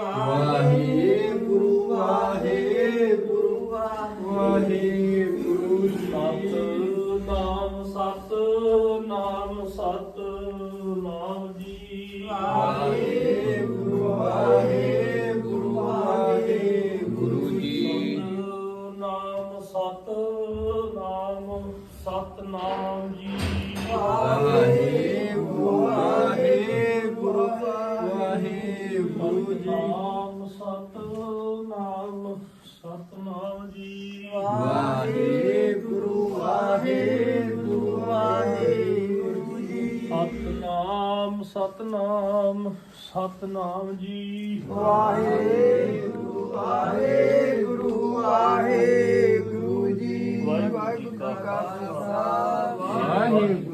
ਵਾਹਿਗੁਰੂ ਵਾਹਿਗੁਰੂ ਵਾਹਿਗੁਰੂ ਸਤ ਨਾਮ ਸਤ ਨਾਮ ਸਤ ਨਾਮ ਜੀ। ਵਾਹਿਗੁਰੂ ਵਾਹਿਗੁਰੂ ਵਾਹਿਗੁਰੂ ਜੀ। ਨਾਮ ਸਤ ਨਾਮ ਸਤ ਨਾਮ ਜੀ। ਵਾਹਿਗੁਰੂ ਵਾਹਿਗੁਰੂ ਜੀ। ਨਾਮ ਸਤ ਨਾਮ ਸਤ ਨਾਮ ਜੀ। ਵਾਹਿਗੁਰੂ ਵਾਹਿਗੁਰੂ ਵਾਹਿਗੁਰੂ ਜੀ। ਸਤਨਾਮ ਸਤਨਾਮ ਸਤਨਾਮ ਜੀ। ਵਾਹਿਗੁਰੂ ਵਾਹਿਗੁਰੂ ਵਾਹਿਗੁਰੂ ਜੀ। ਵਾਹਿਗੁਰੂ ਜੀ ਕਾ ਖਾਲਸਾ। ਵਾਹਿਗੁਰੂ।